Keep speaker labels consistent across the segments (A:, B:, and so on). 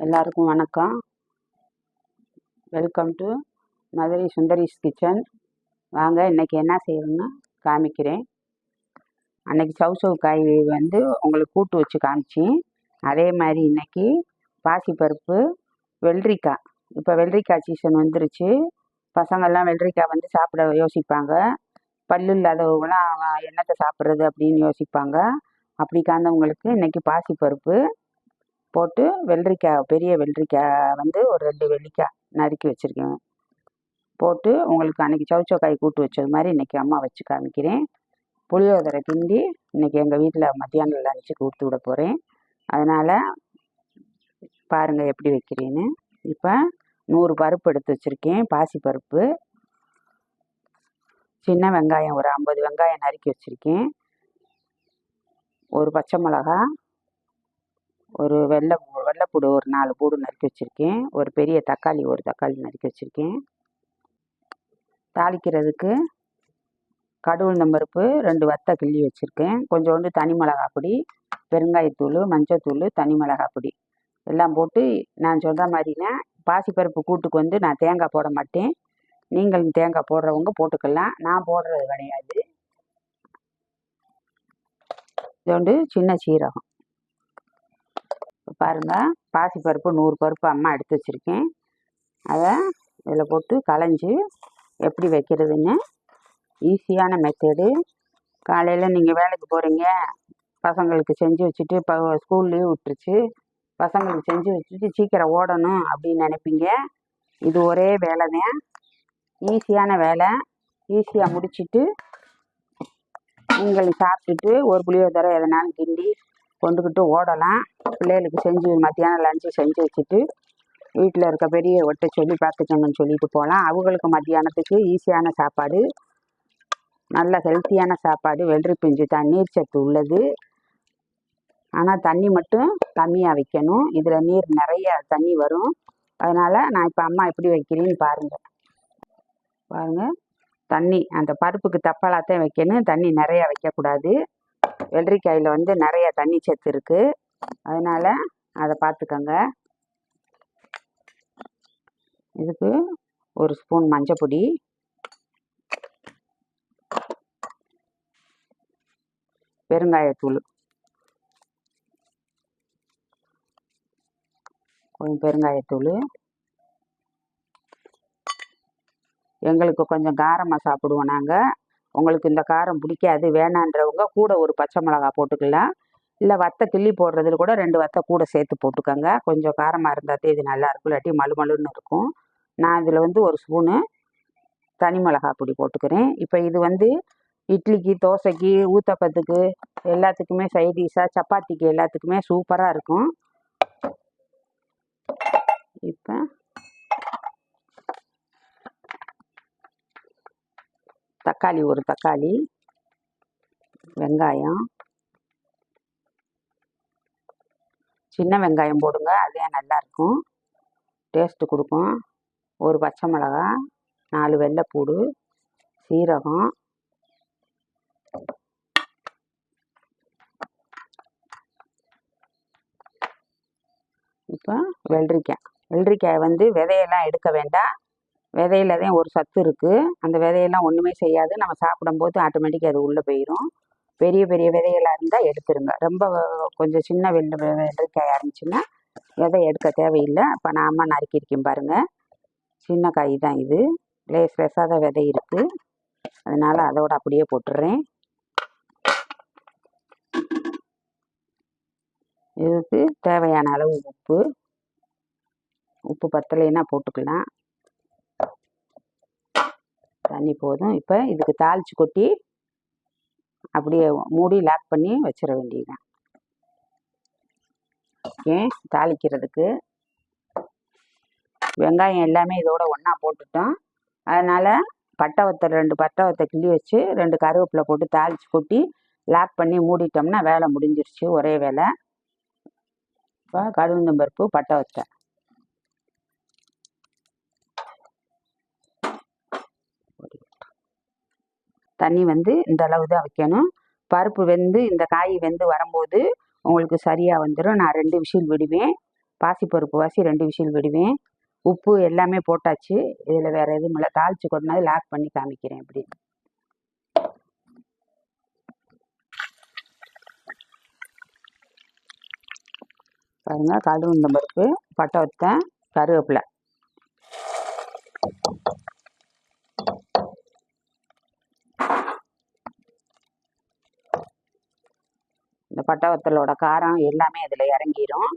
A: எல்லாருக்கும் வணக்கம். Welcome to Madurai Sundari's kitchen. வாங்க இன்றைக்கி என்ன செய்யணும்னு காமிக்கிறேன். அன்னைக்கு சவுசவு காய் வந்து உங்களுக்கு கூட்டு வச்சு காமிச்சேன். அதே மாதிரி இன்னைக்கு பாசிப்பருப்பு வெள்ளரிக்காய். இப்போ வெள்ளரிக்காய் சீசன் வந்துருச்சு. பசங்கள்லாம் வெள்ளரிக்காய் வந்து சாப்பிட யோசிப்பாங்க. பல்லு இல்லாதவங்களாம் என்னத்தை சாப்பிட்றது அப்படின்னு யோசிப்பாங்க. அப்படி காந்தவங்களுக்கு இன்றைக்கி பாசிப்பருப்பு. போட்டு வெள்ளரிக்காய் பெரிய வெள்ளரிக்காய் வந்து ஒரு ரெண்டு வெள்ளிக்காய் நறுக்கி வச்சுருக்கேன். போட்டு உங்களுக்கு அன்றைக்கி சவுச்சக்காய் கூட்டு வச்சது மாதிரி இன்றைக்கி அம்மா வச்சு காமிக்கிறேன். புளியோதரை கிண்டி இன்றைக்கி எங்கள் வீட்டில் மத்தியானம் லஞ்சுக்கு கொடுத்து விட போகிறேன் அதனால் பாருங்கள் எப்படி வைக்கிறேன்னு. இப்போ நூறு பருப்பு எடுத்து வச்சுருக்கேன் பாசி பருப்பு. சின்ன வெங்காயம் ஒரு ஐம்பது வெங்காயம் நறுக்கி வச்சுருக்கேன். ஒரு பச்சை மிளகா ஒரு வெள்ளை வெள்ளைப்பூடு ஒரு நாலு பூடு நறுக்கி வச்சுருக்கேன். ஒரு பெரிய தக்காளி ஒரு தக்காளி நறுக்கி வச்சுருக்கேன். தாளிக்கிறதுக்கு கடுகு பருப்பு ரெண்டு வத்தை கிள்ளி வச்சுருக்கேன். கொஞ்சோண்டு தனி மிளகாய் பொடி பெருங்காயத்தூள் மஞ்சத்தூள் தனி மிளகாய் பொடி. எல்லாம் போட்டு நான் சொல்கிற மாதிரினா பாசிப்பருப்பு கூட்டுக்கு வந்து நான் தேங்காய் போட மாட்டேன். நீங்கள் தேங்காய் போடுறவங்க போட்டுக்கலாம். நான் போடுறது கிடையாது. இது வந்து சின்ன சீரகம். பாருங்கள் பாசிப்பருப்பு நூறு பருப்பு அம்மா எடுத்து வச்சுருக்கேன். அதை இதில் போட்டு களைஞ்சி எப்படி வைக்கிறதுன்னு ஈஸியான மெத்தடு காலையில் நீங்கள் வேலைக்கு போகிறீங்க பசங்களுக்கு செஞ்சு வச்சுட்டு இப்போ ஸ்கூல் லீவ் விட்டுருச்சு. பசங்களுக்கு செஞ்சு வச்சுட்டு சீக்கிரம் ஓடணும் அப்படின்னு நினைப்பீங்க. இது ஒரே வேலை தான் ஈஸியான வேலை. ஈஸியாக முடிச்சுட்டு நீங்கள் சாப்பிட்டுட்டு ஒரு புளியோதரை எதனாலும் கிண்டி கொண்டுக்கிட்டு ஓடலாம். பிள்ளைகளுக்கு செஞ்சு மத்தியானம் லஞ்சு செஞ்சு வச்சுட்டு வீட்டில் இருக்க பெரிய ஒட்டை சொல்லி பார்த்துக்கோங்கன்னு சொல்லிட்டு போகலாம். அவங்களுக்கு மத்தியானத்துக்கு ஈஸியான சாப்பாடு நல்ல ஹெல்த்தியான சாப்பாடு வெள்ளரி பிஞ்சு தண்ணீர் சத்து உள்ளது. ஆனால் தண்ணி மட்டும் கம்மியாக வைக்கணும். இதில் நீர் நிறைய தண்ணி வரும். அதனால் நான் இப்போ அம்மா எப்படி வைக்கிறேன்னு பாருங்கள் பாருங்கள் தண்ணி அந்த பருப்புக்கு தப்பாலாத்தான் வைக்கணும். தண்ணி நிறையா வைக்கக்கூடாது. வெள்ளரிக்காயில் வந்து நிறைய தண்ணி சத்து இருக்குது அதனால் அதை பார்த்துக்கோங்க இதுக்கு ஒரு ஸ்பூன் மஞ்சப்பொடி பெருங்காயத்தூள். கொஞ்சம் பெருங்காயத்தூள். எங்களுக்கு கொஞ்சம் காரமாக சாப்பிடுவோம் நாங்கள் உங்களுக்கு இந்த காரம் பிடிக்காது வேணான்றவங்க கூட ஒரு பச்சை மிளகா போட்டுக்கலாம். இல்லை வத்தை கிள்ளி போடுறதுல கூட ரெண்டு வத்தை கூட சேர்த்து போட்டுக்கோங்க. கொஞ்சம் காரமாக இருந்தால் இது நல்லா இருக்கும். இல்லாட்டி மலுமலுன்னு இருக்கும். நான் இதில் வந்து ஒரு ஸ்பூனு தனி மிளகா பொடி போட்டுக்கிறேன். இப்போ இது வந்து இட்லிக்கு தோசைக்கு ஊத்தப்பத்துக்கு எல்லாத்துக்குமே சைடிஷாக சப்பாத்திக்கு எல்லாத்துக்குமே சூப்பராக இருக்கும். இப்போ தக்காளி ஒரு தக்காளி வெங்காயம். சின்ன வெங்காயம் போடுங்க அதே நல்லாயிருக்கும் டேஸ்ட்டு கொடுக்கும். ஒரு பச்சை மிளகா நாலு வெள்ளைப்பூடு சீரகம். இப்போ வெள்ளரிக்காய். வெள்ளரிக்காய் வந்து விதையெல்லாம் எடுக்க வேண்டாம். விதையில தான் ஒரு சத்து இருக்குது அந்த விதையெல்லாம் ஒன்றுமே செய்யாது. நம்ம சாப்பிடும்போது ஆட்டோமேட்டிக்காக அது உள்ளே போயிடும் பெரிய பெரிய விதைகளாக இருந்தால் எடுத்துருங்க. ரொம்ப கொஞ்சம் சின்ன வெள்ளை வெள்ளரிக்காயாக இருந்துச்சுன்னா விதை எடுக்க தேவையில்லை. இப்போ நாம நறுக்கியிருக்கேன் பாருங்கள் சின்ன காய் தான் இது. லேஸ் லேஸாக தான் விதை இருக்குது அதனால் அதோட அப்படியே போட்டுடுறேன் இதுக்கு தேவையான அளவு உப்பு. உப்பு பத்தலைன்னா போட்டுக்கலாம். தண்ணி போதும். இப்போ இதுக்கு தாளித்து கொட்டி அப்படியே மூடி லாக் பண்ணி வச்சிட வேண்டியதுதான். ஓகே? தாளிக்கிறதுக்கு. வெங்காயம் எல்லாமே இதோட ஒன்றா போட்டுட்டோம். அதனால் பட்டை வத்த ரெண்டு பட்டவத்தை கிள்ளி வச்சு ரெண்டு கருவேப்பிலை போட்டு தாளித்து கொட்டி லாக் பண்ணி மூடிட்டோம்னா வேலை முடிஞ்சிருச்சு. ஒரே வேலை. இப்போ கடுகுந்தம்பருப்பு பட்டை வத்தை. தண்ணி வந்து இந்த அளவு தான் வைக்கணும். பருப்பு வெந்து இந்த காய் வெந்து வரும்போது உங்களுக்கு சரியாக வந்துடும் நான் ரெண்டு விசில் விடுவேன். பாசிப்பருப்பு வாசி ரெண்டு விசில் விடுவேன். உப்பு எல்லாமே போட்டாச்சு. இதில் வேறு எதுவும் இல்லை. தாளித்து கொட்டினது லாக் பண்ணி காமிக்கிறேன் இப்படி. பாருங்க கழுவுந்த பருப்பு பட்டை வத்தேன் கருவேப்பிலை. இந்த பட்டை வத்தலோட காரம் எல்லாமே இதில் இறங்கிரும்.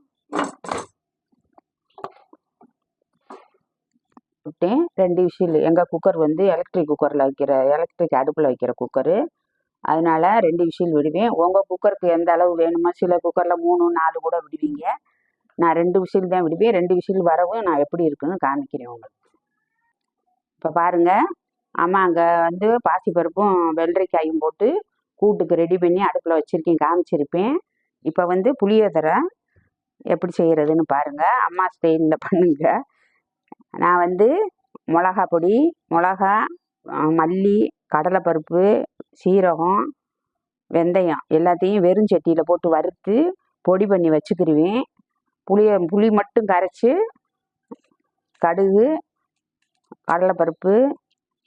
A: விட்டேன். ரெண்டு விசில். எங்கள் குக்கர் வந்து எலக்ட்ரிக் குக்கரில் வைக்கிற எலக்ட்ரிக் அடுப்பில் வைக்கிற குக்கரு அதனால ரெண்டு விசில் விடுவேன். உங்கள் குக்கருக்கு எந்த அளவு வேணுமோ சில குக்கரில் மூணு நாலு கூட விடுவீங்க. நான் ரெண்டு விசில் தான் விடுவேன். ரெண்டு விசில் வரவும் நான் எப்படி இருக்குன்னு காமிக்கிறேன் உங்களுக்கு. இப்போ பாருங்கள் ஆமாம் அங்கே வந்து பாசிப்பருப்பும் வெள்ளரிக்காயும் போட்டு கூட்டுக்கு ரெடி பண்ணி அடுப்பில் வச்சுருக்கேன் காமிச்சிருப்பேன். இப்போ வந்து புளியோதரை எப்படி செய்கிறதுன்னு பாருங்கள் அம்மா ஸ்டைலில் பண்ணுங்க. நான் வந்து மிளகா பொடி மிளகா மல்லி கடலைப்பருப்பு சீரகம் வெந்தயம் எல்லாத்தையும் வெறும் சட்டியில் போட்டு வறுத்து பொடி பண்ணி வச்சுக்கிருவேன். புளிய புளி மட்டும் கரைச்சி கடுகு கடலைப்பருப்பு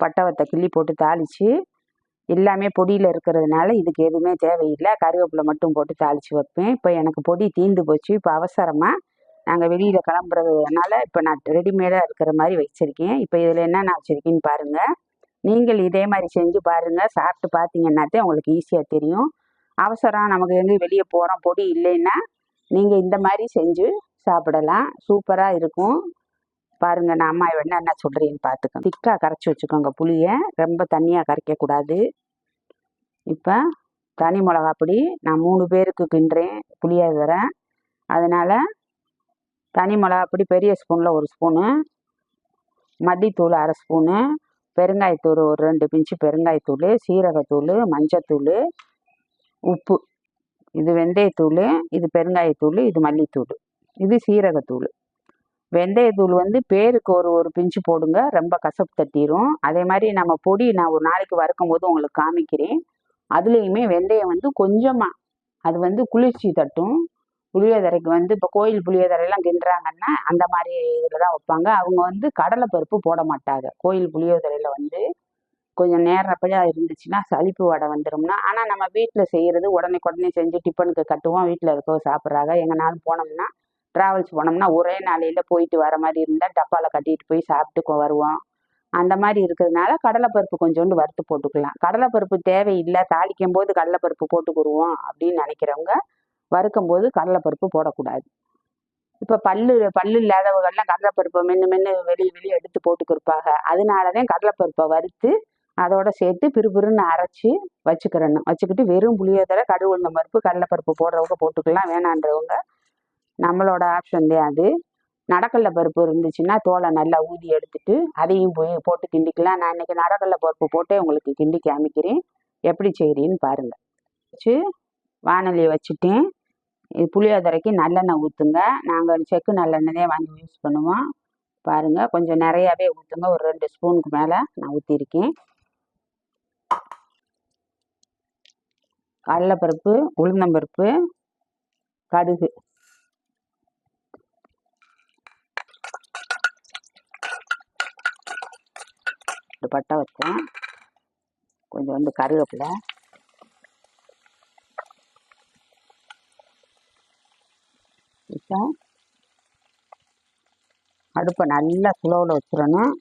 A: பட்டவத்தை கிள்ளி போட்டு தாளித்து எல்லாமே பொடியில் இருக்கிறதுனால இதுக்கு எதுவுமே தேவையில்லை. கருவேப்பிலை மட்டும் போட்டு தாளித்து வைப்பேன். இப்போ எனக்கு பொடி தீந்து போச்சு. இப்போ அவசரமாக நாங்கள் வெளியில் கிளம்புறதுனால இப்போ நான் ரெடிமேடாக இருக்கிற மாதிரி வச்சுருக்கேன். இப்போ இதில் என்னென்ன வச்சுருக்கேன்னு பாருங்கள் நீங்கள் இதே மாதிரி செஞ்சு பாருங்கள் சாப்பிட்டு பார்த்தீங்கன்னாத்தே உங்களுக்கு ஈஸியாக தெரியும். அவசரம். நமக்கு எங்கே வெளியே போகிறோம் பொடி இல்லைன்னா நீங்கள் இந்த மாதிரி செஞ்சு சாப்பிடலாம். சூப்பராக இருக்கும். பாருங்க நான் அம்மா என்னென்ன சொல்கிறேன்னு பார்த்துக்கோங்க திக்காக கரைச்சி வச்சுக்கோங்க புளியை. ரொம்ப தண்ணியாக கரைக்கக்கூடாது. இப்போ தனி மிளகா பொடி நான் மூணு பேருக்கு கிண்டுறேன் புளியோதரை அதனால் தனி மிளகா பொடி பெரிய ஸ்பூனில் ஒரு ஸ்பூனு மல்லித்தூள் அரை ஸ்பூனு பெருங்காயத்தூள் ஒரு ரெண்டு பிஞ்சு பெருங்காயத்தூள் சீரகத்தூள் மஞ்சத்தூள் உப்பு இது வெந்தயத்தூள் இது பெருங்காயத்தூள் இது மல்லித்தூள் இது சீரகத்தூள். வெந்தயத்தூள் வந்து பேருக்கு ஒரு ஒரு பிஞ்சு போடுங்க. ரொம்ப கசப்பு தட்டிரும். அதே மாதிரி நம்ம பொடி நான் ஒரு நாளைக்கு வறுக்கும் போது உங்களுக்கு காமிக்கிறேன். அதுலேயுமே வெந்தயம் வந்து கொஞ்சமாக அது வந்து குளிர்ச்சி தட்டும். புளியோதரைக்கு வந்து இப்போ கோயில் புளியோதரையெல்லாம் கிண்டுறாங்கன்னா அந்த மாதிரி இதில் தான் வைப்பாங்க. அவங்க வந்து கடலை பருப்பு போட மாட்டாங்க. கோயில் புளியோதரையில் வந்து கொஞ்சம் நேரப்படியாக இருந்துச்சுன்னா சளிப்பு வடை வந்துடும்னா ஆனால் நம்ம வீட்டில் செய்கிறது உடனே உடனே செஞ்சு டிஃபனுக்கு கட்டுவோம். வீட்டில் இருக்கவங்க சாப்பிட்றாங்க. எங்கேனாலும் போனோம்னா ட்ராவல்ஸ் போனோம்னா ஒரே நாளையில் போயிட்டு வர மாதிரி இருந்தால் டப்பாவில் கட்டிட்டு போய் சாப்பிட்டு வருவோம். அந்த மாதிரி இருக்கிறதுனால கடலைப்பருப்பு கொஞ்சோண்டு வறுத்து போட்டுக்கலாம். கடலைப்பருப்பு தேவையில்லை தாளிக்கும் போது கடலைப்பருப்பு போட்டுக்கிடுவோம் அப்படின்னு நினைக்கிறவங்க வறுக்கும் போது கடலைப்பருப்பு போடக்கூடாது. இப்போ பல்லு பல்லு இல்லாதவர்கள்லாம் கடலைப்பருப்பை மென்று மென்று வெளியே வெளியே எடுத்து போட்டுக்கிருப்பாங்க அதனால தான் கடலைப்பருப்பை வறுத்து அதோட சேர்த்து பிறுபிறுன்னு அரைச்சி வச்சுக்கிறணும். வச்சுக்கிட்டு வெறும் புளியோதரை கடுகு உளுந்த பருப்பு கடலைப்பருப்பு போடுறவங்க போட்டுக்கலாம். வேணான்றவங்க நம்மளோட ஆப்ஷன் தான் அது நடக்கடலை பருப்பு இருந்துச்சுன்னா தோலை நல்லா ஊதி எடுத்துட்டு அதையும் போய் போட்டு கிண்டிக்கலாம். நான் இன்னைக்கு நடக்கடலை பருப்பு போட்டே உங்களுக்கு கிண்டி காமிக்கிறேன் எப்படி செய்கிறீன்னு பாருங்கள் வச்சு வானொலியை வச்சுட்டேன். இது புளியோதரைக்கு நல்லெண்ணெய் ஊற்றுங்க நாங்கள் செக்கு நல்லெண்ணெய் தான் வாங்கி யூஸ் பண்ணுவோம். பாருங்கள் கொஞ்சம் நிறையாவே ஊற்றுங்க ஒரு ரெண்டு ஸ்பூனுக்கு மேலே நான் ஊற்றிருக்கேன் கடலைப்பருப்பு உளுந்தம்பருப்பு கடுகு ரெண்டு பட்டை வச்சேன். கொஞ்சம் வந்து கருவேப்பிலை. இப்போ அடுப்பை நல்லா ஸ்லோவில் வச்சிடணும்.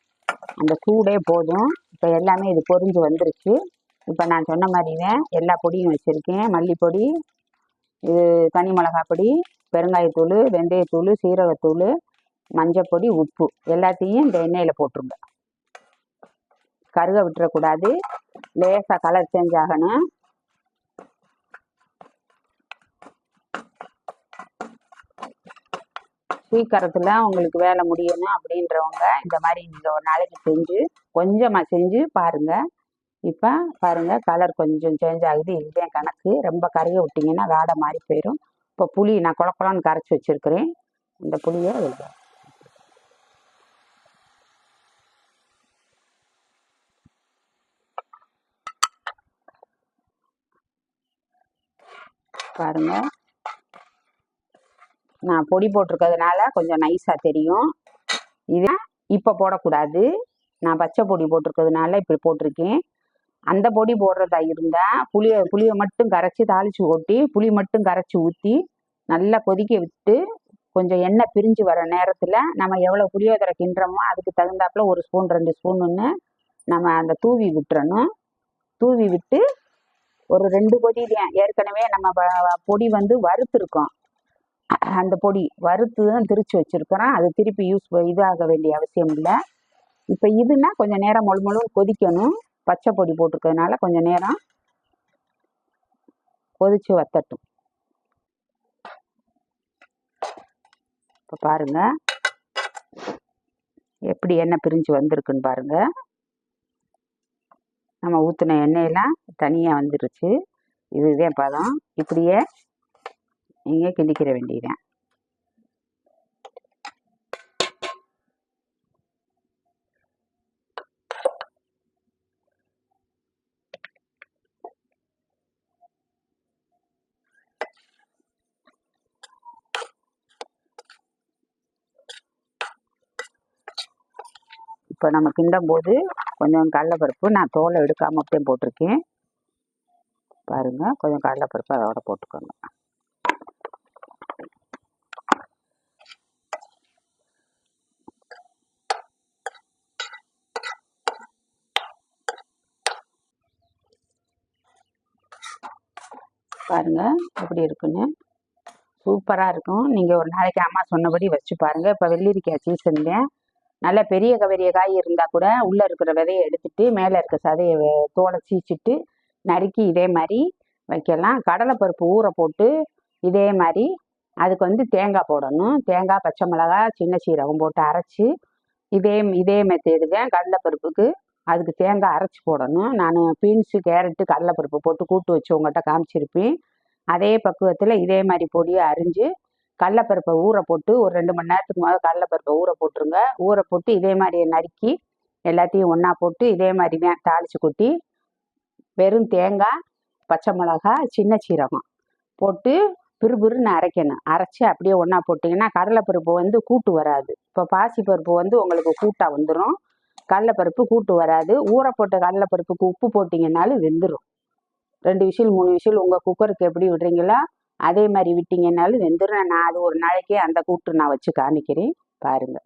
A: அந்த சூடே போதும். இப்போ எல்லாமே இது பொறிஞ்சு வந்துருச்சு. இப்போ நான் சொன்ன மாதிரியே எல்லா பொடியும் வச்சுருக்கேன். மல்லிப்பொடி இது தனி மிளகாய் பொடி பெருங்காயத்தூள் வெந்தயத்தூள் சீரகத்தூள் மஞ்சப்பொடி உப்பு. எல்லாத்தையும் இந்த எண்ணெயில் போட்டுருங்க. கருக விட்டுறக்கூடாது. லேசாக கலர் சேஞ்ச் ஆகணும். சீக்கிரத்தில் உங்களுக்கு வேலை முடியணும் அப்படின்றவங்க இந்த மாதிரி நீங்கள் ஒரு நாளைக்கு செஞ்சு கொஞ்சமாக செஞ்சு பாருங்கள் இப்போ பாருங்கள் கலர் கொஞ்சம் சேஞ்ச் ஆகுது. இதுதான் கணக்கு. ரொம்ப கருக விட்டிங்கன்னா வாடை மாறி போயிடும் இப்போ புளி நான் குழ கரைச்சி வச்சுருக்கிறேன். இந்த புளியை எழுதுறேன் பாருங்கள் நான் பொடி போட்டிருக்கிறதுனால கொஞ்சம் நைஸாக தெரியும். இது இப்போ போடக்கூடாது. நான் பச்சை பொடி போட்டிருக்கிறதுனால இப்படி போட்டிருக்கேன். அந்த பொடி போடுறதா இருந்தால் புளியை புளியை மட்டும் கரைச்சி தாளித்து கொட்டி புளி மட்டும் கரைச்சி ஊற்றி நல்லா கொதிக்க விட்டு கொஞ்சம் எண்ணெய் பிரிஞ்சு வர நேரத்தில் நம்ம எவ்வளோ புளியோதரை கிண்டுறோமோ அதுக்கு தகுந்தாப்புல ஒரு ஸ்பூன் ரெண்டு ஸ்பூனுன்னு நம்ம அந்த தூவி விட்டுறணும். தூவி விட்டு ஒரு ரெண்டு பொடி தான் ஏற்கனவே நம்ம பொடி வந்து வறுத்துருக்கோம். அந்த பொடி வறுத்து தான் திரிச்சு வச்சிருக்கிறோம். அது திருப்பி யூஸ் இதாக வேண்டிய அவசியம் இல்லை. இப்போ இதுனா கொஞ்சம் நேரம் மொழு முழு கொதிக்கணும். பச்சை பொடி போட்டிருக்கிறதுனால கொஞ்சம் நேரம் கொதிச்சு வத்தட்டும். இப்போ பாருங்க. எப்படி எண்ணெய் பிரிஞ்சு வந்திருக்குன்னு பாருங்கள் நம்ம ஊற்றின எண்ணெயெல்லாம் தனியாக வந்துருச்சு. இதுதான் பதம் இப்படியே நீங்கள் கிண்டிக்கிற வேண்டியதான் இப்போ நம்ம கிண்டும் போது கொஞ்சம் கடலைப்பருப்பு நான் தோலை எடுக்காமல் அப்படியே போட்டிருக்கேன். பாருங்கள் கொஞ்சம் கடலைப்பருப்பு அதோட போட்டுக்கோங்க. பாருங்க எப்படி இருக்குன்னு. சூப்பராக இருக்கும். நீங்கள் ஒரு நாளைக்கு அம்மா சொன்னபடி வச்சு பாருங்கள் இப்போ வெள்ளரிக்காய் சீசன்லேயே நல்ல பெரிய பெரிய காய் இருந்தால் கூட உள்ளே இருக்கிற விதையை எடுத்துட்டு மேலே இருக்க சதையை தோலை சீச்சிட்டு நறுக்கி இதே மாதிரி வைக்கலாம். கடலைப்பருப்பு ஊற போட்டு இதே மாதிரி அதுக்கு வந்து தேங்காய் போடணும். தேங்காய் பச்சை மிளகாய் சின்ன சீரகம் போட்டு அரைச்சி இதே இதே மெத்தேடு தான் கடலைப்பருப்புக்கு அதுக்கு தேங்காய் அரைச்சி போடணும். நான் பீன்ஸு கேரட்டு கடலைப்பருப்பு போட்டு கூட்டு வச்சு உங்கள்கிட்ட காமிச்சிருப்பேன். அதே பக்குவத்தில் இதே மாதிரி பொடியை அரிஞ்சு கடலப்பருப்பை ஊற போட்டு ஒரு ரெண்டு மணி நேரத்துக்கு முதல்ல கடலப்பருப்பை ஊற போட்டுருங்க. ஊற போட்டு இதே மாதிரி நறுக்கி எல்லாத்தையும் ஒன்றா போட்டு இதே மாதிரி தான் தாளித்து கொட்டி வெறும் தேங்காய் பச்சை மிளகாய் சின்ன சீரகம் போட்டு பிறுபிறுன்னு அரைக்கணும். அரைச்சி அப்படியே ஒன்றா போட்டிங்கன்னா கடலைப்பருப்பு வந்து கூட்டு வராது. இப்போ பாசிப்பருப்பு வந்து உங்களுக்கு கூட்டாக வந்துடும் கடலைப்பருப்பு கூட்டு வராது. ஊற போட்ட கடலைப்பருப்புக்கு உப்பு போட்டிங்கன்னாலும் வெந்துடும் ரெண்டு விஷயம் மூணு விஷயம் உங்கள் குக்கருக்கு எப்படி விடுறீங்களோ அதே மாதிரி விட்டீங்கன்னாலும் வெந்துடும் நான் அது ஒரு நாளைக்கே அந்த கூட்டு நான் வச்சு காமிக்கிறேன். பாருங்க.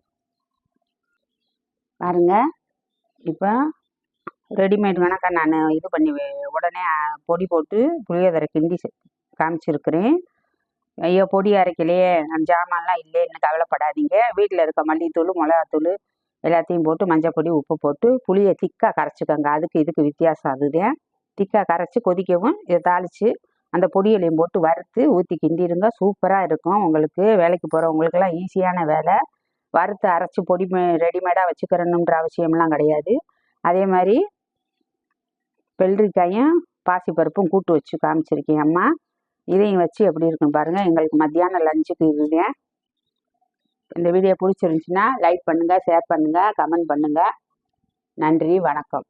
A: பாருங்க. இப்போ ரெடிமேட் கணக்கா நான் இது பண்ணி உடனே பொடி போட்டு புளியோதரை கிண்டி செ- காமிச்சிருக்கிறேன். ஐயோ பொடி அரைக்கலையே. நம்ம ஜாமான்லாம் இல்லைன்னு கவலைப்படாதீங்க. வீட்டில் இருக்க மல்லித்தூள் மிளகாத்தூள் எல்லாத்தையும் போட்டு மஞ்சள் பொடி உப்பு போட்டு புளியை திக்காக கரைச்சிக்கோங்க. அதுக்கு இதுக்கு வித்தியாசம் அதுதான். திக்காக கரைச்சி கொதிக்கவும் இதை தாளித்து அந்த பொடியலையும் போட்டு வறுத்து ஊற்றி கிண்டிடுங்க. சூப்பராக இருக்கும். உங்களுக்கு வேலைக்கு போகிறவங்களுக்கெல்லாம் ஈஸியான வேலை. வறுத்து அரைச்சி பொடி ரெடிமேடாக வச்சுக்கிறணுன்ற அவசியம்லாம் கிடையாது. அதே மாதிரி வெள்ளரிக்காயும் பாசிப்பருப்பும் கூட்டு வச்சு காமிச்சிருக்கேன் அம்மா. இதையும் வச்சு எப்படி இருக்குன்னு பாருங்கள் எங்களுக்கு மத்தியானம் லஞ்சுக்கு இதுதான் இந்த வீடியோ பிடிச்சிருந்துச்சின்னா லைக் பண்ணுங்கள் ஷேர் பண்ணுங்கள் கமெண்ட் பண்ணுங்கள் நன்றி வணக்கம்.